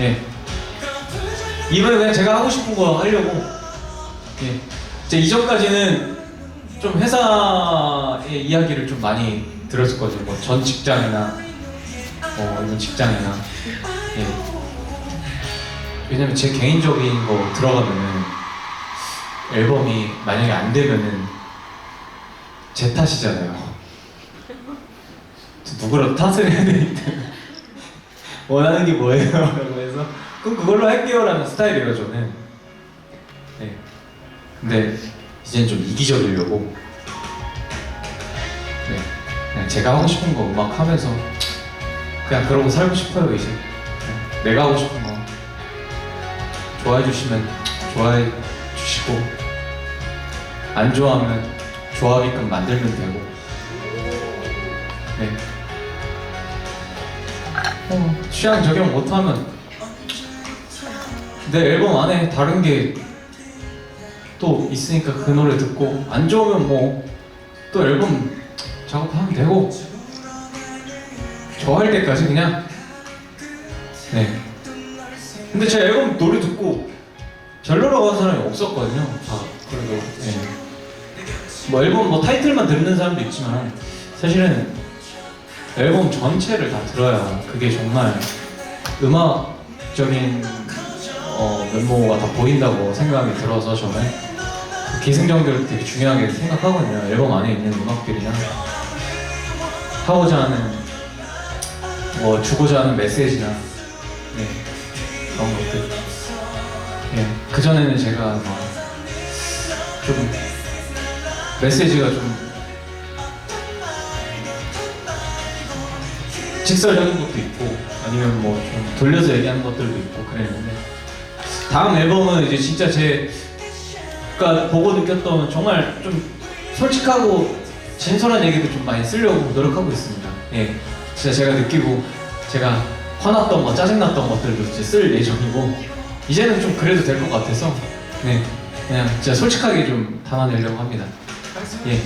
예. 이번에 그냥 제가 하고 싶은 거 하려고. 예. 제 이전까지는 좀 회사의 이야기를 좀 많이 들었었거든요. 뭐 전 직장이나 뭐 이런 직장이나. 예. 왜냐면 제 개인적인 거 들어가면은 앨범이 만약에 안 되면은 제 탓이잖아요. 누구라도 탓을 해야 되기 때문에 원하는 게 뭐예요? 라고 해서 그럼 그걸로 할게요 라는 스타일이에요 저는 네. 근데 이제는 좀 이기적이려고 네. 그냥 제가 하고 싶은 거 음악 하면서 그냥 그러고 살고 싶어요 이제 네. 내가 하고 싶은 거 좋아해 주시면 좋아해 주시고 안 좋아하면 좋아하게끔 만들면 되고 네. 어, 취향 적용 못하면 내 앨범 안에 다른 게 또 있으니까 그 노래 듣고 안 좋으면 뭐 또 앨범 작업하면 되고 좋아할 때까지 그냥 네. 근데 제 앨범 노래 듣고 별로라고 하는 사람이 없었거든요. 다 그래도. 네. 뭐 앨범 뭐 타이틀만 듣는 사람도 있지만 사실은 앨범 전체를 다 들어야 그게 정말 음악적인 어, 면모가 다 보인다고 생각이 들어서 저는 그 기승전결을 되게 중요하게 생각하거든요. 앨범 안에 있는 음악들이나 하고자 하는 뭐 주고자 하는 메시지나 네, 그런 것들. 예, 그 전에는 제가 좀 메시지가 좀 직설적인 것도 있고 아니면 뭐 좀 돌려서 얘기하는 것들도 있고 그랬는데 다음 앨범은 이제 진짜 제가 보고 느꼈던 정말 좀 솔직하고 진솔한 얘기도 좀 많이 쓰려고 노력하고 있습니다. 예, 진짜 제가 느끼고 제가 화났던 거, 짜증났던 것들도 이제 쓸 예정이고 이제는 좀 그래도 될 것 같아서 네, 그냥 진짜 솔직하게 좀 담아내려고 합니다. 예,